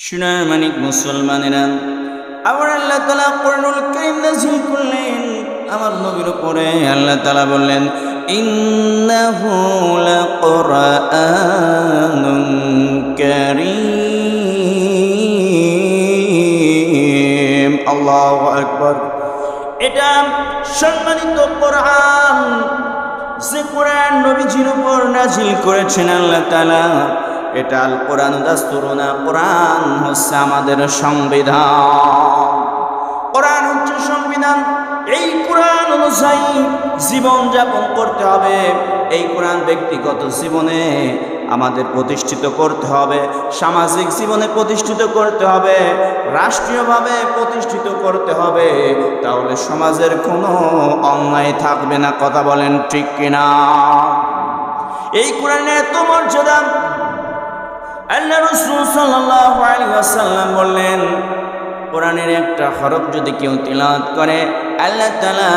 সোনার মানিক মুসলমানেরা। আবার আল্লাহ তালা কোরআনুল কারীম নাযিল করলেন। আমার নবীর উপরে আল্লাহ তালা বললেন, ইন্নাহু লাকুরআনুন কারীম। আল্লাহু আকবার। এটা সম্মানিত কোরআন। যে কোরআন নবীজির উপর নাজিল করেছেন আল্লাহ তাআলা এটা আল কোরআন দাস্তুরুনা। কোরআন হচ্ছে আমাদের সংবিধান। কোরআন হচ্ছে সংবিধান। এই কোরআন অনুযায়ী জীবন যাপন করতে হবে। এই কোরআন ব্যক্তিগত জীবনে আমাদের প্রতিষ্ঠিত করতে হবে। সামাজিক জীবনে প্রতিষ্ঠিত করতে হবে। রাষ্ট্রীয়ভাবে প্রতিষ্ঠিত করতে হবে। তাহলে সমাজের কোনো অন্যায় থাকবে না। কথা বলেন ঠিক কিনা? এই কোরআনে এত মর্যাদা আল্লাহ রসুল সাল্লাল্লাহু আলাইহি ওয়াসাল্লাম বললেন, কোরআনের একটা হরফ যদি কেউ তিলাওয়াত করে, আল্লাহ তাআলা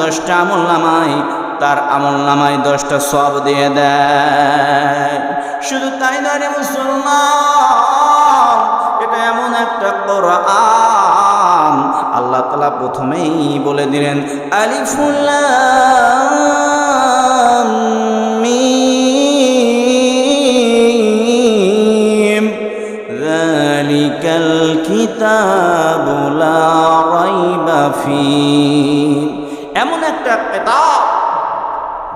দশটা আমল নামায় তার আমল নামায় দশটা সব দিয়ে দেয়। শুধু তাই নয় মুসলমান, এটা এমন একটা কোরআন। আল্লাহ তাআলা প্রথমেই বলে দিলেন, আলিফুল্লাহ। এমন একটা কিতাব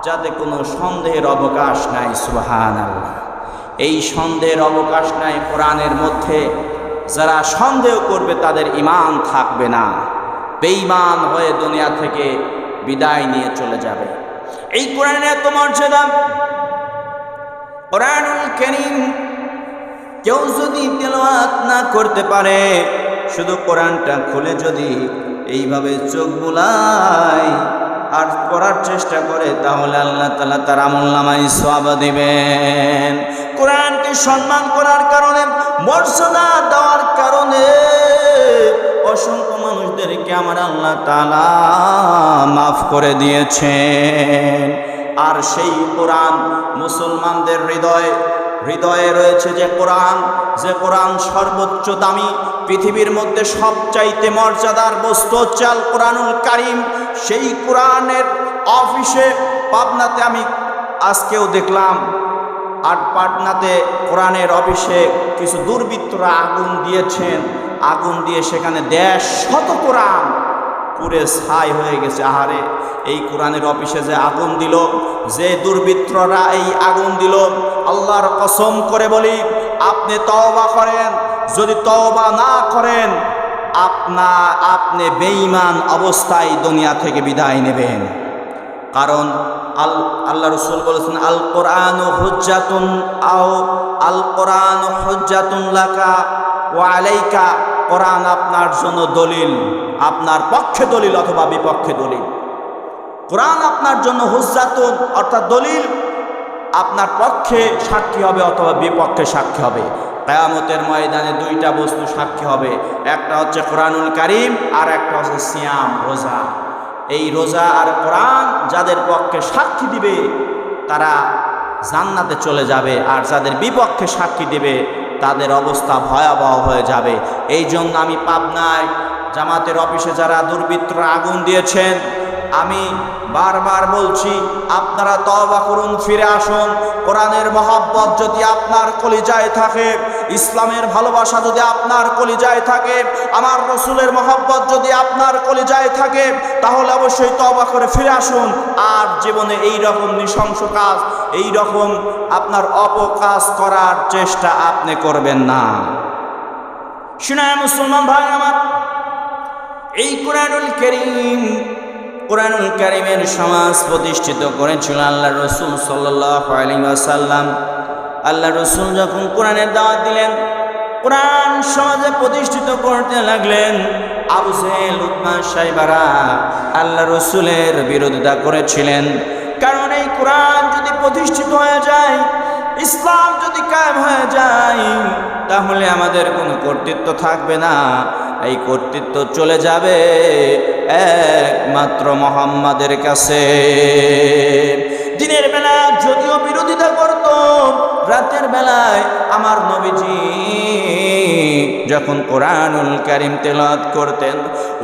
যাতে কোনো সন্দেহের অবকাশ নাই সুবহান এই সন্দেহের অবকাশ নাই কোরআনের মধ্যে। যারা সন্দেহ করবে তাদের ইমান থাকবে না। বেঈমান হয়ে দুনিয়া থেকে বিদায় নিয়ে চলে যাবে। এই কোরআনের এত মর্যাদা। কোরআনুল করিম কেউ যদি তেলাওয়াত না করতে পারে, শুধু কোরআনটা খুলে যদি এইভাবে চোখ বুলায় আর পড়ার চেষ্টা করে, তাহলে আল্লাহ তালা তার আমল নামাই সব দিবেন। কোরআনকে সম্মান করার কারণে, মর্যাদা দেওয়ার কারণে অসংখ্য মানুষদেরকে আমার আল্লাহ তালা মাফ করে দিয়েছেন। আর সেই কোরআন মুসলমানদের হৃদয়, হৃদয়ে রয়েছে যে কোরআন যে কোরআন সর্বোচ্চ দামি পৃথিবীর মধ্যে সবচাইতে মর্যাদার বস্তু হচ্ছে আল কোরআনুল কারিম। সেই কোরআনের অফিসে পাবনাতে আমি আজকেও দেখলাম, আর পাটনাতে কোরআনের অফিসে কিছু দুর্বৃত্তরা আগুন দিয়েছেন। আগুন দিয়ে সেখানে দেশ শত কোরআন পুরে ছাই হয়ে গেছে। আহারে, এই কোরআনের অফিসে যে আগুন দিল, যে দুর্বৃত্তরা এই আগুন দিল, আল্লাহর কসম করে বলি, আপনি তওবা করেন, যদি তওবা না করেন, আপনা, আপনি বেঈমান অবস্থায় দুনিয়া থেকে বিদায় নেবেন। কারণ আল, আল্লাহ রসুল বলেছেন আল কোরআন হুজ্জাতুন আও আল কোরআন হুজ্জাতুন লাকা ও আলাইকা, কোরআন আপনার জন্য দলিল। আপনার পক্ষে দলিল অথবা বিপক্ষে দলিল। কোরআন আপনার জন্য হুজ্জাতুন অর্থাৎ দলিল। আপনার পক্ষে সাক্ষী হবে অথবা বিপক্ষে সাক্ষী হবে। কেয়ামতের ময়দানে দুইটা বস্তু সাক্ষী হবে। একটা হচ্ছে কোরআনুল কারিম আর একটা হচ্ছে সিয়াম, রোজা। এই রোজা আর কোরআন যাদের পক্ষে সাক্ষী দিবে, তারা জান্নাতে চলে যাবে। আর যাদের বিপক্ষে সাক্ষী দিবে, তাদের অবস্থা ভয়াবহ হয়ে যাবে। এই জন্য আমি পাবনায় জামাতের অফিসে যারা দুর্বৃত্তরা আগুন দিয়েছেন, আমি বারবার বলছি, আপনারা তওবা করুন, ফিরে আসুন। কোরআনের মহাব্বত যদি আপনার কলিজায় থাকে, ইসলামের ভালোবাসা যদি আপনার কলিজায় থাকে, আমার রসুলের মহাব্বত যদি আপনার কলিজায় থাকে, তাহলে অবশ্যই তওবা করে ফিরে আসুন। আর জীবনে এই রকম নৃশংস কাজ এই রকম আপনার অপকাজ করার চেষ্টা আপনি করবেন না। শুনায় মুসলমান ভাই আমার। এই কোরআনুল করিম কোরআনুল কারিমের সমাজ প্রতিষ্ঠিত করেছিল আল্লাহ রসুল সাল্লাম আল্লাহ রসুল যখন কোরআনের দাওয়াত দিলেন, কোরআন সমাজে প্রতিষ্ঠিত করতে লাগলেন সাহেবারা আল্লাহ রসুলের বিরোধিতা করেছিলেন। কারণ এই কোরআন যদি প্রতিষ্ঠিত হয়ে যায়, ইসলাম যদি কায়েম হয়ে যায়, তাহলে আমাদের কোনো কর্তৃত্ব থাকবে না। এই কর্তৃত্ব চলে যাবে একমাত্র মোহাম্মদের কাছে। দিনের বেলা যদিও বিরোধিতা করত রাতের বেলায় আমার নবীজি যখন কোরআনুল কারিম তেলাওয়াত করতেন,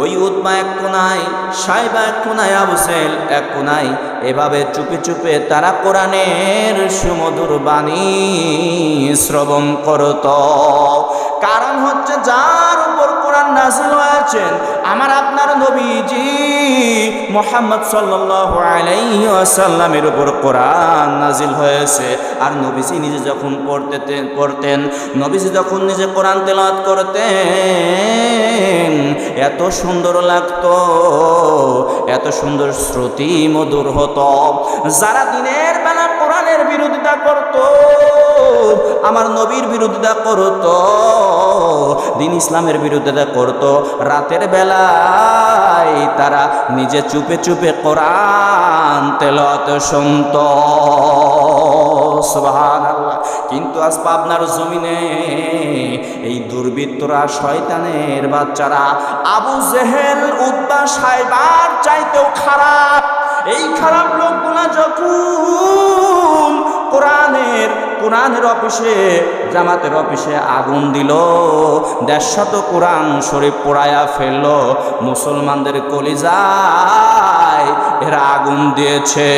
ওই উৎমা এক কোনায় সাইবা এক কোনায় আবুসেল এক কোনায় এভাবে চুপে চুপে তারা কোরআনের সুমধুর বাণী শ্রবণ করত। কারণ হচ্ছে যার উপর কোরআন নাজিল হয়েছেন আমার আপনার নবীজি মোহাম্মদ সাল্লাল্লাহু আলাইহি ওয়াসাল্লামের উপর কোরআন নাজিল হয়েছে। আর নবীজি নিজে যখন পড়তে পড়তেন, নবীজি যখন নিজে কোরআন তেলাওয়াত করতেন, এত সুন্দর লাগতো, এত সুন্দর শ্রুতি মধুর হতো। যারা দিনের বেলা কোরআনের বিরোধিতা করত আমার নবীর বিরোধিতা করত, দিন ইসলামের বিরোধিতা করত। রাতের বেলায় তারা নিজে চুপে চুপে কোরআন তেলত শুনত। কিন্তু আজ পাবনার জমিনে এই দুর্বৃত্তরা, শয়তানের বাচ্চারা, আবু জেহেল উদ্বা সাইবার চাইতেও খারাপ। এই খারাপ লোকগুলা যখন কোরআনের কোরআনের অফিসে, জামাতের অফিসে আগুন দিল। দেড়শত কোরআন শরীফ পোড়ায়া ফেলল। মুসলমানদের কলিজায় এরা আগুন দিয়েছে।